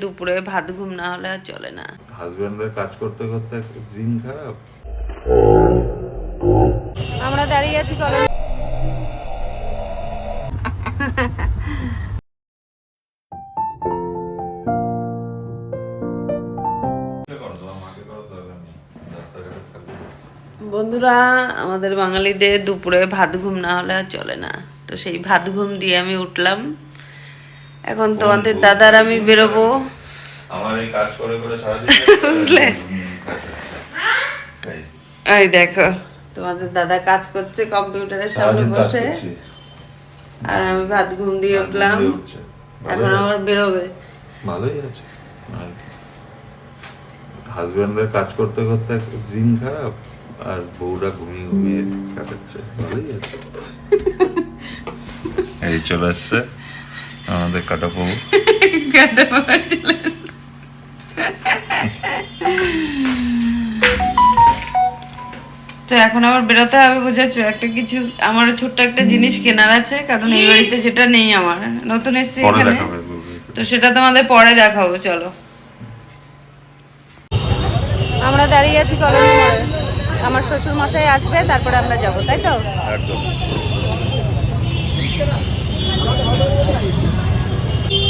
দুপুরে ভাত ঘুম না হলে আর চলে না। হাজব্যান্ডদের কাজ করতে করতে দিন খারাপ? আমরা দাঁড়িয়ে আছি কলেজ। বন্ধুরা আমাদের বাঙালিদের দুপুরে ভাত ঘুম না হলে আর চলে না। তো সেই ভাত ঘুম দিয়ে আমি উঠলাম। এখন তোমাদের দাদার আমি বেরোবো। আমার এই কাজ করে করে বুঝলে? এই দেখো তোমাদের দাদা কাজ করছে কম্পিউটারের সামনে বসে। আর আমি ভাত ঘুম দিয়ে উঠলাম। এখন আমার বেরোবে। ভালোই আছে আর হাজব্যান্ডদের কাজ করতে করতে দিন খারাপ আর বউরা ঘুমিয়ে ঘুমিয়ে কাটাচ্ছে। ভালোই আছে এই চলে আসছে। আমাদের কাটা বউ তো এখন আবার বেরোতে হবে বুঝেছ? একটা কিছু আমার ছোট্ট একটা জিনিস কেনার আছে কারণ এই বাড়িতে যেটা নেই আমার। নতুন এসেছি পরে এখানে। তো সেটা তোমাদের পরে দেখাবো চলো। আমরা দাঁড়িয়ে আছি কলোনি মোড়ে আমার শ্বশুর মশাই আসবে তারপরে আমরা যাব তাই তো? একদম।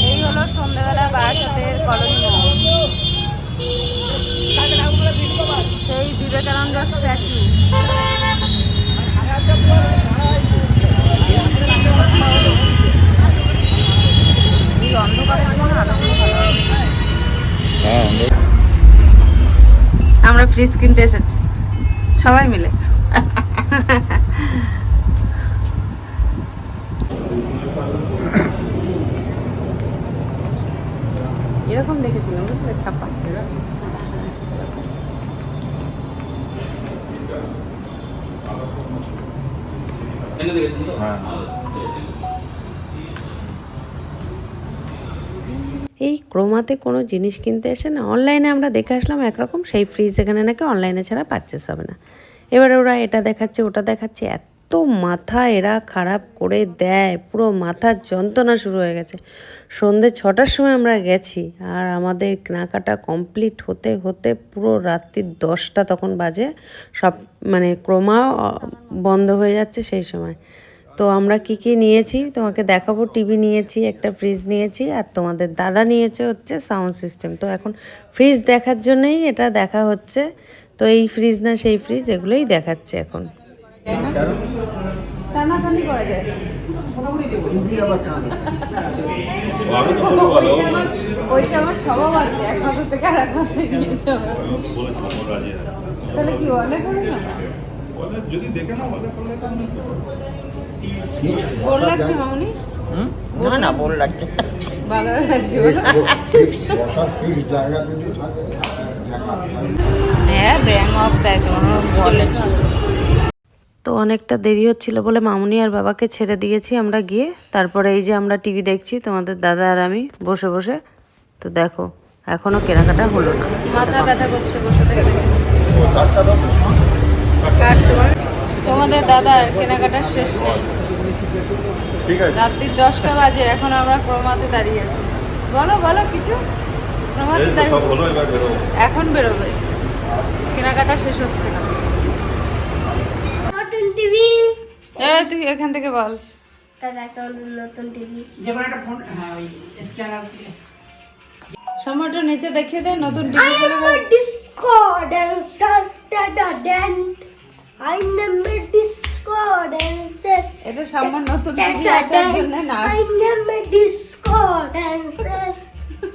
এই হলো সন্ধ্যেবেলা বারাসাতের কলোনি মোড় সেই বিবেকানন্দ স্ট্যাচু। হ্যাঁ আমরা ফ্রিজ কিনতে এসেছি। সবাই মিলে। হ্যাঁ এই ক্রোমাতে কোনো জিনিস কিনতে এসে না অনলাইনে আমরা দেখে আসলাম একরকম সেই ফ্রিজ এখানে নাকি অনলাইনে ছাড়া পারচেস হবে না। এবারে ওরা এটা দেখাচ্ছে ওটা দেখাচ্ছে এত মাথা এরা খারাপ করে দেয়। পুরো মাথার যন্ত্রণা শুরু হয়ে গেছে। সন্ধে ছটার সময় আমরা গেছি আর আমাদের কেনাকাটা কমপ্লিট হতে হতে পুরো রাত্রি দশটা তখন বাজে। সব মানে ক্রোমা বন্ধ হয়ে যাচ্ছে সেই সময়। তো আমরা কি কি নিয়েছি? তোমাকে দেখাবো। টিভি নিয়েছি, একটা ফ্রিজ নিয়েছি আর তোমাদের দাদা নিয়েছে হচ্ছে সাউন্ড সিস্টেম। তো এখন ফ্রিজ দেখার জন্যই এটা দেখা হচ্ছে। তো এই ফ্রিজ না সেই ফ্রিজ এগুলোই দেখাচ্ছে এখন। টানাটানি করা যায়। ওইটা আমার স্বভাব আছে এক হাতে থেকে আর এক হাতে নিয়েছে আমার। তাহলে কি অনেক হবে না? বোর লাগছে মামনি? না না বোন লাগছে ভালো লাগছে বলো? বসার ফিক্স জায়গা যদি থাকে দেখা। হ্যাঁ ব্যাং অফ দেয় তোমার বলে তো অনেকটা দেরি হচ্ছিল বলে মামুনি আর বাবাকে ছেড়ে দিয়েছি আমরা গিয়ে। তারপরে এই যে আমরা টিভি দেখছি তোমাদের দাদা আর আমি বসে বসে। তো দেখো এখনও কেনাকাটা হলো না। মাথা ব্যথা করছে বসে থেকে তোমাদের দাদার কেনাকাটার শেষ নেই। রাত্রি দশটা বাজে এখন আমরা ক্রমাতে দাঁড়িয়ে আছি। বলো বলো কিছু? ক্রমাতে দাঁড়িয়ে এখন বেরোবে। কেনাকাটা শেষ হচ্ছে না। নতুন টিভি এ তুই এখান থেকে বল নতুন টিভি যে একটা ফোন হ্যাঁ ওই স্ক্যানার সময়টা নিচে দেখিয়ে দে নতুন TV Discord dancer, da da dan. I'm a Discord এটা সামান্য নতুন টিভি আসার জন্য না I'm a Discord dancer.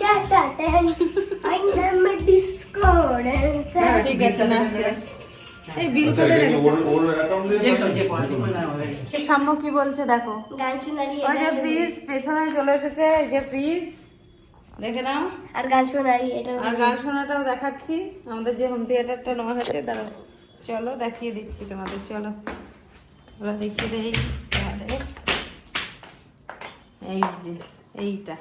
Da da dan. I'm a Discord dancer. ঠিক আছে না এই বিল করে সাম্য কি বলছে দেখো। ওই যে ফ্রিজ পেছনে চলে এসেছে এই যে ফ্রিজ দেখে নাও। আর গান শোনারি এটা আর গান শোনাটাও দেখাচ্ছি। আমাদের যে হোম থিয়েটারটা নেওয়া হয়েছে দাঁড়াও। চলো দেখিয়ে দিচ্ছি তোমাদের চলো। ওরা দেখিয়ে দেই তোমাদের এই যে এইটা।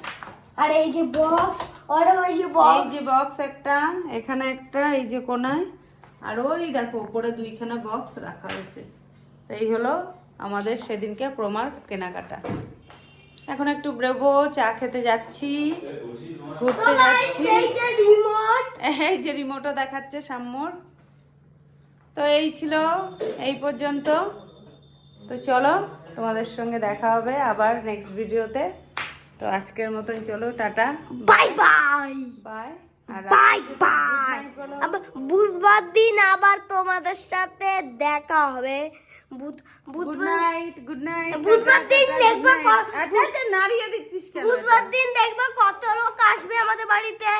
আর এই যে বক্স আর ওই যে বক্স এই যে বক্স একটা এখানে একটা এই যে কোনায়। আর ওই দেখো উপরে দুইখানা বক্স রাখা হয়েছে। তো এই হলো আমাদের সেদিনকে ক্রোমার কেনাকাটা। এখন একটু বেরোবো চা খেতে যাচ্ছি ঘুরতে যাচ্ছি। সেই যে রিমোট এই যে রিমোটও দেখাচ্ছে সাম্যর। তো এই ছিল এই পর্যন্ত। তো চলো তোমাদের সঙ্গে দেখা হবে আবার নেক্সট ভিডিওতে তো আজকের মতন চলো tata. Bye bye bye bye bye. বুধবার দিন আবার তোমাদের সাথে দেখা হবে। বুধ বুধবার নাইট গুড নাইট বুধবার দিন দেখবা ক- আচ্ছা আচ্ছা নাড়িয়ে দিচ্ছিস কেন বুধবার দিন দেখবা কত লোক আসবে আমাদের বাড়িতে।